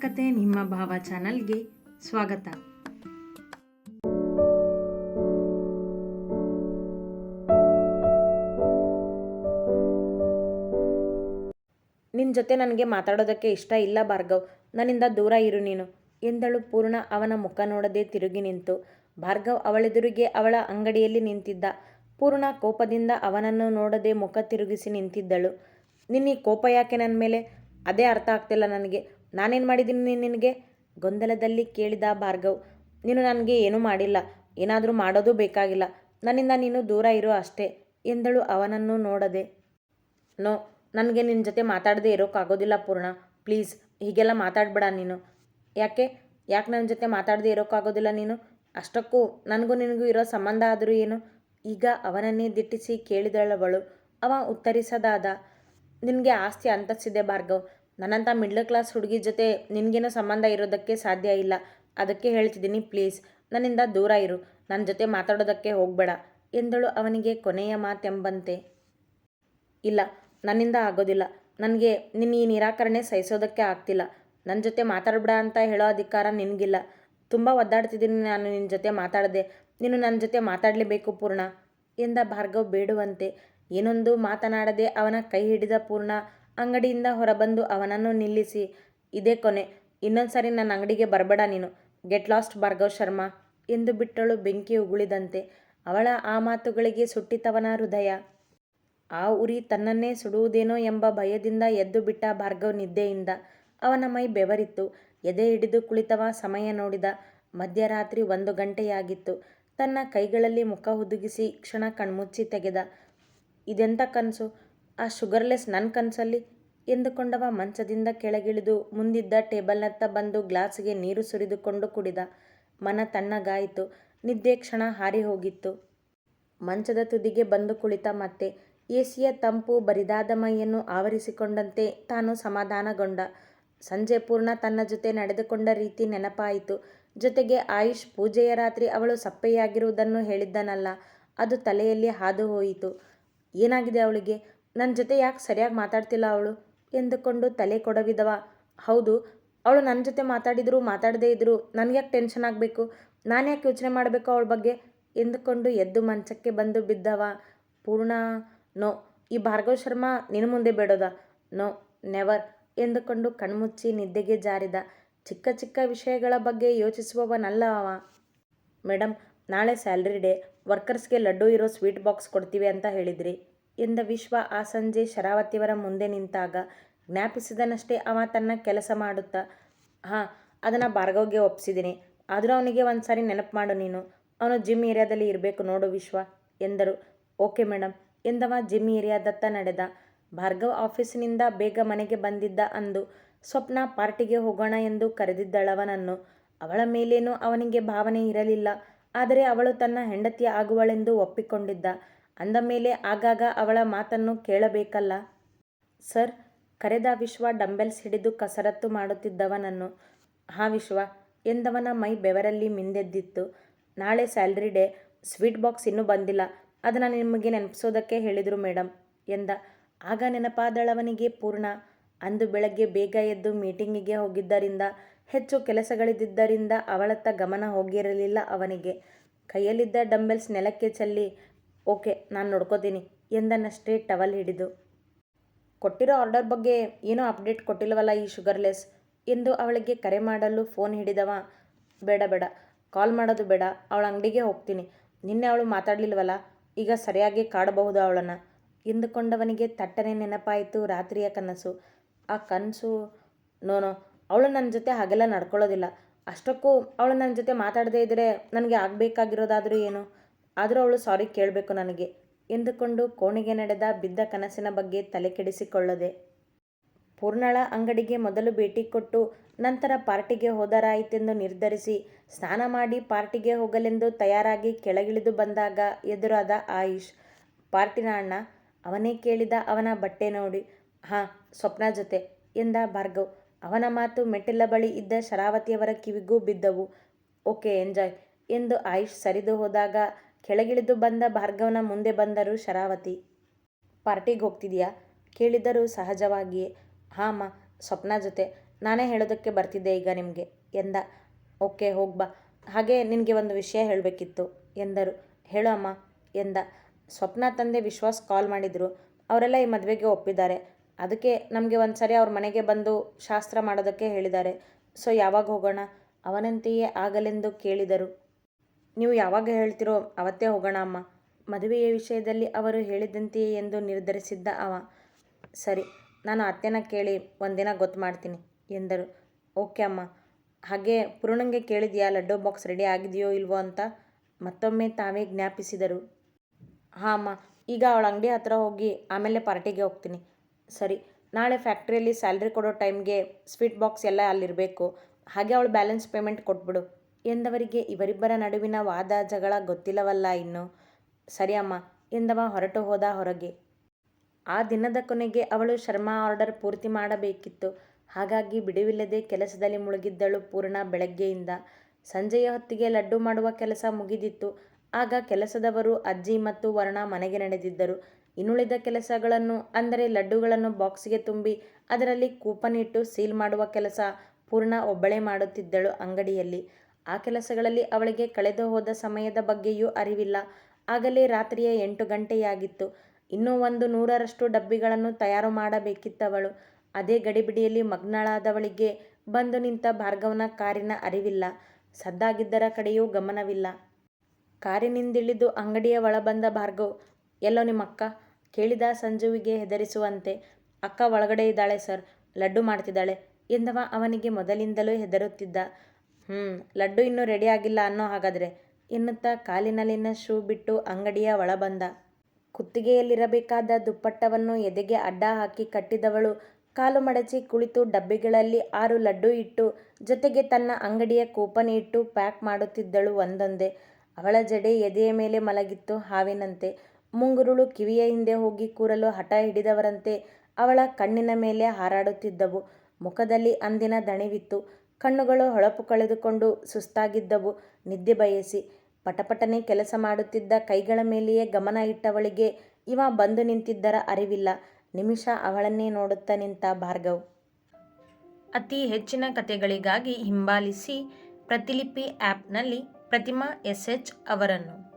ಕತೆ ನಿಮ್ಮ ಭಾವ ಚಾನಲ್ಗೆ ಸ್ವಾಗತ. ನಿನ್ನ ಜೊತೆ ನನಗೆ ಮಾತಾಡೋದಕ್ಕೆ ಇಷ್ಟ ಇಲ್ಲ ಭಾರ್ಗವ್. ನನ್ನಿಂದ ದೂರ ಇರು ನೀನು. ಎಂದಳು ಪೂರ್ಣ ಅವನ ಮುಖ ನೋಡದೆ ತಿರುಗಿ ನಿಂತು. ಭಾರ್ಗವ್ ಅವಳೆದುರಿಗೆ ಅವಳ ಅಂಗಡಿಯಲ್ಲಿ ನಿಂತಿದ್ದ. ಪೂರ್ಣ ಕೋಪದಿಂದ ಅವನನ್ನು ನೋಡದೆ ಮುಖ ತಿರುಗಿಸಿ ನಿಂತಿದ್ದಳು. ನಿನ್ನ ಕೋಪ ಯಾಕೆ ನನ್ನ ಮೇಲೆ? ಅದೇ ಅರ್ಥ ಆಗ್ತಿಲ್ಲ ನನಗೆ. ನಾನೇನು ಮಾಡಿದ್ದೀನಿ ನಿನಗೆ? ಗೊಂದಲದಲ್ಲಿ ಕೇಳಿದ ಭಾರ್ಗವ್, ನೀನು ನನಗೆ ಏನೂ ಮಾಡಿಲ್ಲ, ಏನಾದರೂ ಮಾಡೋದು ಬೇಕಾಗಿಲ್ಲ, ನನ್ನಿಂದ ನೀನು ದೂರ ಇರೋ ಅಷ್ಟೇ, ಎಂದಳು ಅವನನ್ನು ನೋಡದೆ. ನೋ, ನನಗೆ ನಿನ್ನ ಜೊತೆ ಮಾತಾಡದೇ ಇರೋಕ್ಕಾಗೋದಿಲ್ಲ ಪೂರ್ಣ, ಪ್ಲೀಸ್, ಹೀಗೆಲ್ಲ ಮಾತಾಡಬೇಡ ನೀನು. ಯಾಕೆ? ಯಾಕೆ ನನ್ನ ಜೊತೆ ಮಾತಾಡದೆ ಇರೋಕ್ಕಾಗೋದಿಲ್ಲ ನೀನು? ಅಷ್ಟಕ್ಕೂ ನನಗೂ ನಿನಗೂ ಇರೋ ಸಂಬಂಧ ಆದರೂ ಏನು? ಈಗ ಅವನನ್ನೇ ದಿಟ್ಟಿಸಿ ಕೇಳಿದಳವಳು, ಅವ ಉತ್ತರಿಸದಾದ, ನಿನಗೆ ಆಸ್ತಿ ಅಂತಸ್ತಿದೆ ಭಾರ್ಗವ್ ನನ್ನಂಥ ಮಿಡ್ಲ್ ಕ್ಲಾಸ್ ಹುಡುಗಿ ಜೊತೆ ನಿನಗೇನೋ ಸಂಬಂಧ ಇರೋದಕ್ಕೆ ಸಾಧ್ಯ ಇಲ್ಲ. ಅದಕ್ಕೆ ಹೇಳ್ತಿದ್ದೀನಿ, ಪ್ಲೀಸ್, ನನ್ನಿಂದ ದೂರ ಇರು. ನನ್ನ ಜೊತೆ ಮಾತಾಡೋದಕ್ಕೆ ಹೋಗಬೇಡ. ಎಂದಳು ಅವನಿಗೆ ಕೊನೆಯ ಮಾತೆಂಬಂತೆ. ಇಲ್ಲ, ನನ್ನಿಂದ ಆಗೋದಿಲ್ಲ. ನನಗೆ ನಿನ್ನ ಈ ನಿರಾಕರಣೆ ಸಹಿಸೋದಕ್ಕೆ ಆಗ್ತಿಲ್ಲ. ನನ್ನ ಜೊತೆ ಮಾತಾಡಬೇಡ ಅಂತ ಹೇಳೋ ಅಧಿಕಾರ ನಿನಗಿಲ್ಲ. ತುಂಬ ಒದ್ದಾಡ್ತಿದ್ದೀನಿ ನಾನು ನಿನ್ನ ಜೊತೆ ಮಾತಾಡದೆ. ನೀನು ನನ್ನ ಜೊತೆ ಮಾತಾಡಲೇಬೇಕು ಪೂರ್ಣ. ಎಂದ ಭಾರ್ಗವ್ ಬೇಡುವಂತೆ. ಏನೊಂದು ಮಾತನಾಡದೆ ಅವನ ಕೈ ಹಿಡಿದ ಪೂರ್ಣ ಅಂಗಡಿಯಿಂದ ಹೊರಬಂದು ಅವನನ್ನು ನಿಲ್ಲಿಸಿ, ಇದೇ ಕೊನೆ ಇನ್ನೊಂದು ಸಾರಿ ನನ್ನ ಅಂಗಡಿಗೆ ಬರಬೇಡ ನೀನು, ಗೆಟ್ ಲಾಸ್ಟ್ ಭಾರ್ಗವ್ ಶರ್ಮಾ ಎಂದು ಬಿಟ್ಟಳು ಬೆಂಕಿ ಉಗುಳಿದಂತೆ. ಅವಳ ಆ ಮಾತುಗಳಿಗೆ ಸುಟ್ಟಿತವನ ಹೃದಯ. ಆ ಉರಿ ತನ್ನನ್ನೇ ಸುಡುವುದೇನೋ ಎಂಬ ಭಯದಿಂದ ಎದ್ದು ಬಿಟ್ಟ ಭಾರ್ಗವ್ ನಿದ್ದೆಯಿಂದ ಅವನ ಮೈ ಬೆವರಿತ್ತು. ಎದೆ ಹಿಡಿದು ಕುಳಿತವ ಸಮಯ ನೋಡಿದ ಮಧ್ಯರಾತ್ರಿ ಒಂದು ಗಂಟೆಯಾಗಿತ್ತು. ತನ್ನ ಕೈಗಳಲ್ಲಿ ಮುಖ ಹುದುಗಿಸಿ ಕ್ಷಣ ಕಣ್ಮುಚ್ಚಿ ತೆಗೆದ ಇದೆಂಥ ಕನಸು? ಆ ಶುಗರ್ಲೆಸ್ ನನ್ನ ಕನಸಲ್ಲಿ ಎಂದುಕೊಂಡವ ಮಂಚದಿಂದ ಕೆಳಗಿಳಿದು ಮುಂದಿದ್ದ ಟೇಬಲ್ನತ್ತ ಬಂದು ಗ್ಲಾಸ್ಗೆ ನೀರು ಸುರಿದುಕೊಂಡು ಕುಡಿದ. ಮನ ತಣ್ಣಗಾಯಿತು. ನಿದ್ದೆ ಕ್ಷಣ ಹಾರಿ ಹೋಗಿತ್ತು. ಮಂಚದ ತುದಿಗೆ ಬಂದು ಕುಳಿತ ಮತ್ತೆ ಎಸಿಯ ತಂಪು ಬರಿದಾದ ಮೈಯನ್ನು ಆವರಿಸಿಕೊಂಡಂತೆ ತಾನು ಸಮಾಧಾನಗೊಂಡ. ಸಂಜೆ ಪೂರ್ಣ ತನ್ನ ಜೊತೆ ನಡೆದುಕೊಂಡ ರೀತಿ ನೆನಪಾಯಿತು. ಜೊತೆಗೆ ಆಯುಷ್ ಪೂಜೆಯ ರಾತ್ರಿ ಅವಳು ಸಪ್ಪೆಯಾಗಿರುವುದನ್ನು ಹೇಳಿದ್ದನಲ್ಲ. ಅದು ತಲೆಯಲ್ಲಿ ಹಾದು ಹೋಯಿತು. ಏನಾಗಿದೆ ಅವಳಿಗೆ? ನನ್ನ ಜೊತೆ ಯಾಕೆ ಸರಿಯಾಗಿ ಮಾತಾಡ್ತಿಲ್ಲ ಅವಳು? ಎಂದುಕೊಂಡು ತಲೆ ಕೊಡವಿದವ. ಹೌದು, ಅವಳು ನನ್ನ ಜೊತೆ ಮಾತಾಡಿದ್ರು, ಮಾತಾಡದೇ ಇದ್ರು. ನನಗ್ಯಾಕೆ ಟೆನ್ಷನ್ ಆಗಬೇಕು? ನಾನು ಯಾಕೆ ಯೋಚನೆ ಮಾಡಬೇಕು ಅವಳ ಬಗ್ಗೆ? ಎಂದುಕೊಂಡು ಎದ್ದು ಮಂಚಕ್ಕೆ ಬಂದು ಬಿದ್ದವ. ಪೂರ್ಣ, ನೋ, ಈ ಭಾರ್ಗವ್ ಶರ್ಮಾ ನಿನ್ನ ಮುಂದೆ ಬೇಡೋದ? ನೋ, ನೆವರ್, ಎಂದುಕೊಂಡು ಕಣ್ಮುಚ್ಚಿ ನಿದ್ದೆಗೆ ಜಾರಿದ. ಚಿಕ್ಕ ಚಿಕ್ಕ ವಿಷಯಗಳ ಬಗ್ಗೆ ಯೋಚಿಸುವವನಲ್ಲ ಅವ. ಮೇಡಮ್ ನಾಳೆ ಸ್ಯಾಲ್ರಿ ಡೇ. ವರ್ಕರ್ಸ್ಗೆ ಲಡ್ಡು ಇರೋ ಸ್ವೀಟ್ ಬಾಕ್ಸ್ ಕೊಡ್ತೀವಿ ಅಂತ ಹೇಳಿದ್ರಿ. ಎಂದ ವಿಶ್ವ ಆ ಸಂಜೆ ಶರಾವತಿಯವರ ಮುಂದೆ ನಿಂತಾಗ ಜ್ಞಾಪಿಸಿದನಷ್ಟೇ ಅವ ತನ್ನ ಕೆಲಸ ಮಾಡುತ್ತಾ, ಹಾಂ, ಅದನ್ನು ಭಾರ್ಗವ್ಗೆ ಒಪ್ಪಿಸಿದ್ದೀನಿ ಆದರೂ ಅವನಿಗೆ ಒಂದು ಸಾರಿ ನೆನಪು ಮಾಡು ನೀನು. ಅವನು ಜಿಮ್ ಏರಿಯಾದಲ್ಲಿ ಇರಬೇಕು ನೋಡು ವಿಶ್ವ, ಎಂದರು. ಓಕೆ ಮೇಡಮ್ ಎಂದವ ಜಿಮ್ ಏರಿಯಾದತ್ತ ನಡೆದ. ಭಾರ್ಗವ್ ಆಫೀಸಿನಿಂದ ಬೇಗ ಮನೆಗೆ ಬಂದಿದ್ದ ಅಂದು, ಸ್ವಪ್ನ ಪಾರ್ಟಿಗೆ ಹೋಗೋಣ ಎಂದು ಕರೆದಿದ್ದಳವನನ್ನು. ಅವಳ ಮೇಲೇನೂ ಅವನಿಗೆ ಭಾವನೆ ಇರಲಿಲ್ಲ. ಆದರೆ ಅವಳು ತನ್ನ ಹೆಂಡತಿ ಆಗುವಳೆಂದು ಒಪ್ಪಿಕೊಂಡಿದ್ದ. ಅಂದ ಮೇಲೆ ಆಗಾಗ ಅವಳ ಮಾತನ್ನು ಕೇಳಬೇಕಲ್ಲ? ಸರ್, ಕರೆದ ವಿಶ್ವ ಡಂಬೆಲ್ಸ್ ಹಿಡಿದು ಕಸರತ್ತು ಮಾಡುತ್ತಿದ್ದವನನ್ನು. ಹಾ ವಿಶ್ವ, ಎಂದವನ ಮೈ ಬೆವರಲ್ಲಿ ಮಿಂದೆದ್ದಿತ್ತು. ನಾಳೆ ಸ್ಯಾಲ್ರಿ ಡೇ, ಸ್ವೀಟ್ ಬಾಕ್ಸ್ ಇನ್ನೂ ಬಂದಿಲ್ಲ. ಅದನ್ನು ನಿಮಗೆ ನೆನಪಿಸೋದಕ್ಕೆ ಹೇಳಿದರು ಮೇಡಮ್ ಎಂದ. ಆಗ ನೆನಪಾದಳವನಿಗೆ ಪೂರ್ಣ. ಅಂದು ಬೆಳಗ್ಗೆ ಬೇಗ ಎದ್ದು ಮೀಟಿಂಗಿಗೆ ಹೋಗಿದ್ದರಿಂದ, ಹೆಚ್ಚು ಕೆಲಸಗಳಿದ್ದರಿಂದ ಅವಳತ್ತ ಗಮನ ಹೋಗಿರಲಿಲ್ಲ ಅವನಿಗೆ. ಕೈಯಲ್ಲಿದ್ದ ಡಂಬೆಲ್ಸ್ ನೆಲಕ್ಕೆ ಚೆಲ್ಲಿ ಓಕೆ, ನಾನು ನೋಡ್ಕೋತೀನಿ. ಎಂದನ್ನಷ್ಟೇ ಟವಲ್ ಹಿಡಿದು. ಕೊಟ್ಟಿರೋ ಆರ್ಡರ್ ಬಗ್ಗೆ ಏನೋ ಅಪ್ಡೇಟ್ ಕೊಟ್ಟಿಲ್ಲವಲ್ಲ ಈ ಶುಗರ್ಲೆಸ್ ಎಂದು ಅವಳಿಗೆ ಕರೆ ಮಾಡಲು ಫೋನ್ ಹಿಡಿದವ. ಬೇಡ ಬೇಡ. ಕಾಲ್ ಮಾಡೋದು ಬೇಡ. ಅವಳ ಅಂಗಡಿಗೆ ಹೋಗ್ತೀನಿ. ನಿನ್ನೆ ಅವಳು ಮಾತಾಡಲಿಲ್ವಲ್ಲ? ಈಗ ಸರಿಯಾಗಿ ಕಾಡಬಹುದು ಅವಳನ್ನು. ಎಂದುಕೊಂಡವನಿಗೆ ತಟ್ಟನೆ ನೆನಪಾಯಿತು ರಾತ್ರಿಯ ಕನಸು. ಆ ಕನಸು ನೋನೋ ಅವಳು ನನ್ನ ಜೊತೆ ಹಾಗೆಲ್ಲ ನಡ್ಕೊಳ್ಳೋದಿಲ್ಲ. ಅಷ್ಟಕ್ಕೂ ಅವಳು ನನ್ನ ಜೊತೆ ಮಾತಾಡದೇ ಇದ್ದರೆ ನನಗೆ ಆಗಬೇಕಾಗಿರೋದಾದರೂ ಏನು? ಆದರೂ ಅವಳು ಸಾರಿ ಕೇಳಬೇಕು ನನಗೆ ಎಂದುಕೊಂಡು ಕೋಣೆಗೆ ನಡೆದ ಬಿದ್ದ ಕನಸಿನ ಬಗ್ಗೆ ತಲೆ ಕೆಡಿಸಿಕೊಳ್ಳದೆ. ಪೂರ್ಣಳ ಅಂಗಡಿಗೆ ಮೊದಲು ಭೇಟಿ ಕೊಟ್ಟು ನಂತರ ಪಾರ್ಟಿಗೆ ಹೋದರಾಯಿತೆಂದು ನಿರ್ಧರಿಸಿ ಸ್ನಾನ ಮಾಡಿ ಪಾರ್ಟಿಗೆ ಹೋಗಲೆಂದು ತಯಾರಾಗಿ ಕೆಳಗಿಳಿದು ಬಂದಾಗ ಎದುರಾದ ಆಯುಷ್, ಪಾರ್ಟಿನ ಅಣ್ಣ, ಅವನೇ ಕೇಳಿದ ಅವನ ಬಟ್ಟೆ ನೋಡಿ, ಹಾಂ, ಸ್ವಪ್ನ ಜೊತೆ ಎಂದ ಭಾರ್ಗವ್. ಅವನ ಮಾತು ಮೆಟ್ಟಿಲ ಬಳಿ ಇದ್ದ ಶರಾವತಿಯವರ ಕಿವಿಗೂ ಬಿದ್ದವು. ಓಕೆ, ಎಂಜಾಯ್ ಎಂದು ಆಯುಷ್ ಸರಿದು ಹೋದಾಗ ಕೆಳಗಿಳಿದು ಬಂದ ಭಾರ್ಗವನ ಮುಂದೆ ಬಂದರು ಶರಾವತಿ. ಪಾರ್ಟಿಗೆ ಹೋಗ್ತಿದೀಯಾ? ಕೇಳಿದರು ಸಹಜವಾಗಿಯೇ. ಹಾಂ ಸ್ವಪ್ನ ಜೊತೆ. ನಾನೇ ಹೇಳೋದಕ್ಕೆ ಬರ್ತಿದ್ದೆ ಈಗ ನಿಮಗೆ, ಎಂದ. ಓಕೆ ಹೋಗ್ಬಾ ಹಾಗೆ ನಿನಗೆ ಒಂದು ವಿಷಯ ಹೇಳಬೇಕಿತ್ತು, ಎಂದರು. ಹೇಳು ಅಮ್ಮ, ಎಂದ. ಸ್ವಪ್ನ ತಂದೆ ವಿಶ್ವಾಸ್ ಕಾಲ್ ಮಾಡಿದರು. ಅವರೆಲ್ಲ ಈ ಮದುವೆಗೆ ಒಪ್ಪಿದ್ದಾರೆ. ಅದಕ್ಕೆ ನಮಗೆ ಒಂದು ಸರಿ ಅವ್ರ ಮನೆಗೆ ಬಂದು ಶಾಸ್ತ್ರ ಮಾಡೋದಕ್ಕೆ ಹೇಳಿದ್ದಾರೆ. ಸೊ ಯಾವಾಗ ಹೋಗೋಣ? ಅವನಂತೆಯೇ ಆಗಲೆಂದು ಕೇಳಿದರು. ನೀವು ಯಾವಾಗ ಹೇಳ್ತಿರೋ ಅವತ್ತೇ ಹೋಗೋಣ ಅಮ್ಮ. ಮದುವೆಯ ವಿಷಯದಲ್ಲಿ ಅವರು ಹೇಳಿದಂತೆಯೇ ಎಂದು ನಿರ್ಧರಿಸಿದ್ದ ಅವ. ಸರಿ, ನಾನು ಅತ್ತೆನ ಕೇಳಿ ಒಂದಿನ ಗೊತ್ತು ಮಾಡ್ತೀನಿ ಎಂದರು. ಓಕೆ ಅಮ್ಮ. ಹಾಗೆ ಪೂರ್ಣಂಗೆ ಕೇಳಿದೆಯಾ, ಲಡ್ಡು ಬಾಕ್ಸ್ ರೆಡಿ ಆಗಿದೆಯೋ ಇಲ್ವೋ ಅಂತ ಮತ್ತೊಮ್ಮೆ ತಾವೇ ಜ್ಞಾಪಿಸಿದರು. ಹಾಂ ಅಮ್ಮ, ಈಗ ಅವಳ ಅಂಗಡಿ ಹತ್ರ ಹೋಗಿ ಆಮೇಲೆ ಪಾರ್ಟಿಗೆ ಹೋಗ್ತೀನಿ. ಸರಿ, ನಾಳೆ ಫ್ಯಾಕ್ಟ್ರಿಯಲ್ಲಿ ಸ್ಯಾಲ್ರಿ ಕೊಡೋ ಟೈಮ್ಗೆ ಸ್ವೀಟ್ ಬಾಕ್ಸ್ ಎಲ್ಲ ಅಲ್ಲಿರಬೇಕು. ಹಾಗೆ ಅವಳು ಬ್ಯಾಲೆನ್ಸ್ ಪೇಮೆಂಟ್ ಕೊಟ್ಬಿಡು. ಎಂದವರಿಗೆ ಇವರಿಬ್ಬರ ನಡುವಿನ ವಾದ ಜಗಳ ಗೊತ್ತಿಲ್ಲವಲ್ಲ ಇನ್ನು? ಸರಿ ಅಮ್ಮ, ಎಂದವ ಹೊರಟು ಹೋದ ಹೊರಗೆ. ಆ ದಿನದ ಕೊನೆಗೆ ಅವಳು ಶರ್ಮಾ ಆರ್ಡರ್ ಪೂರ್ತಿ ಮಾಡಬೇಕಿತ್ತು. ಹಾಗಾಗಿ ಬಿಡುವಿಲ್ಲದೆ ಕೆಲಸದಲ್ಲಿ ಮುಳುಗಿದ್ದಳು ಪೂರ್ಣ ಬೆಳಗ್ಗೆಯಿಂದ. ಸಂಜೆಯ ಹೊತ್ತಿಗೆ ಲಡ್ಡು ಮಾಡುವ ಕೆಲಸ ಮುಗಿದಿತ್ತು. ಆಗ ಕೆಲಸದವರು ಅಜ್ಜಿ ಮತ್ತು ವರ್ಣ ಮನೆಗೆ ನಡೆದಿದ್ದರು. ಇನ್ನುಳಿದ ಕೆಲಸಗಳನ್ನು, ಅಂದರೆ ಲಡ್ಡುಗಳನ್ನು ಬಾಕ್ಸ್ಗೆ ತುಂಬಿ, ಅದರಲ್ಲಿ ಕೂಪನ್ ಇಟ್ಟು ಸೀಲ್ ಮಾಡುವ ಕೆಲಸ ಪೂರ್ಣ ಒಬ್ಬಳೇ ಮಾಡುತ್ತಿದ್ದಳು ಅಂಗಡಿಯಲ್ಲಿ. ಆ ಕೆಲಸಗಳಲ್ಲಿ ಅವಳಿಗೆ ಕಳೆದು ಹೋದ ಸಮಯದ ಬಗ್ಗೆಯೂ ಅರಿವಿಲ್ಲ. ಆಗಲೇ ರಾತ್ರಿಯ ಎಂಟು ಗಂಟೆಯಾಗಿತ್ತು. ಇನ್ನೂ ಒಂದು ನೂರರಷ್ಟು ಡಬ್ಬಿಗಳನ್ನು ತಯಾರು ಮಾಡಬೇಕಿತ್ತವಳು. ಅದೇ ಗಡಿಬಿಡಿಯಲ್ಲಿ ಮಗ್ನಳಾದವಳಿಗೆ ಬಂದು ನಿಂತ ಭಾರ್ಗವನ ಕಾರಿನ ಅರಿವಿಲ್ಲ. ಸದ್ದಾಗಿದ್ದರ ಕಡೆಯೂ ಗಮನವಿಲ್ಲ. ಕಾರಿನಿಂದಿಳಿದು ಅಂಗಡಿಯ ಒಳ ಬಂದ ಭಾರ್ಗವ್, ಎಲ್ಲೋ ನಿಮ್ಮಕ್ಕ? ಕೇಳಿದ ಸಂಜುವಿಗೆ ಹೆದರಿಸುವಂತೆ. ಅಕ್ಕ ಒಳಗಡೆ ಇದ್ದಾಳೆ ಸರ್. ಲಡ್ಡು ಮಾಡ್ತಿದ್ದಾಳೆ. ಎಂದವ ಅವನಿಗೆ ಮೊದಲಿಂದಲೂ ಹೆದರುತ್ತಿದ್ದ. ಹ್ಞೂ ಲಡ್ಡು ಇನ್ನೂ ರೆಡಿ ಆಗಿಲ್ಲ ಅನ್ನೋ ಹಾಗಾದರೆ. ಎನ್ನುತ್ತಾ ಕಾಲಿನಲ್ಲಿನ ಶೂ ಬಿಟ್ಟು ಅಂಗಡಿಯ ಒಳ ಬಂದ. ಕುತ್ತಿಗೆಯಲ್ಲಿರಬೇಕಾದ ದುಪ್ಪಟ್ಟವನ್ನು ಎದೆಗೆ ಅಡ್ಡ ಹಾಕಿ ಕಟ್ಟಿದವಳು. ಕಾಲು ಮಡಚಿ ಕುಳಿತು ಡಬ್ಬಿಗಳಲ್ಲಿ ಆರು ಲಡ್ಡು ಇಟ್ಟು, ಜೊತೆಗೆ ತನ್ನ ಅಂಗಡಿಯ ಕೂಪನ್ ಇಟ್ಟು ಪ್ಯಾಕ್ ಮಾಡುತ್ತಿದ್ದಳು ಒಂದೊಂದೇ. ಅವಳ ಜಡೆ ಎದೆಯ ಮೇಲೆ ಮಲಗಿತ್ತು ಹಾವಿನಂತೆ. ಮುಂಗುರುಳು ಕಿವಿಯ ಹಿಂದೆ ಹೋಗಿ ಕೂರಲು ಹಠ ಹಿಡಿದವರಂತೆ ಅವಳ ಕಣ್ಣಿನ ಮೇಲೆ ಹಾರಾಡುತ್ತಿದ್ದವು. ಮುಖದಲ್ಲಿ ಅಂದಿನ ದಣಿವಿತ್ತು. ಕಣ್ಣುಗಳು ಹೊಳಪು ಕಳೆದುಕೊಂಡು ಸುಸ್ತಾಗಿದ್ದವು. ನಿದ್ದೆ ಬಯಸಿ ಪಟಪಟನೆ ಕೆಲಸ ಮಾಡುತ್ತಿದ್ದ ಕೈಗಳ ಮೇಲೆಯೇ ಗಮನ ಇಟ್ಟವಳಿಗೆ ಇವ ಬಂದು ನಿಂತಿದ್ದರ ಅರಿವಿಲ್ಲ. ನಿಮಿಷ ಅವಳನ್ನೇ ನೋಡುತ್ತಾ ನಿಂತ ಭಾರ್ಗವ್. ಅತಿ ಹೆಚ್ಚಿನ ಕಥೆಗಳಿಗಾಗಿ ಹಿಂಬಾಲಿಸಿ ಪ್ರತಿಲಿಪಿ ಆ್ಯಪ್ನಲ್ಲಿ ಪ್ರತಿಮಾ ಎಸ್ ಎಚ್ ಅವರನ್ನು.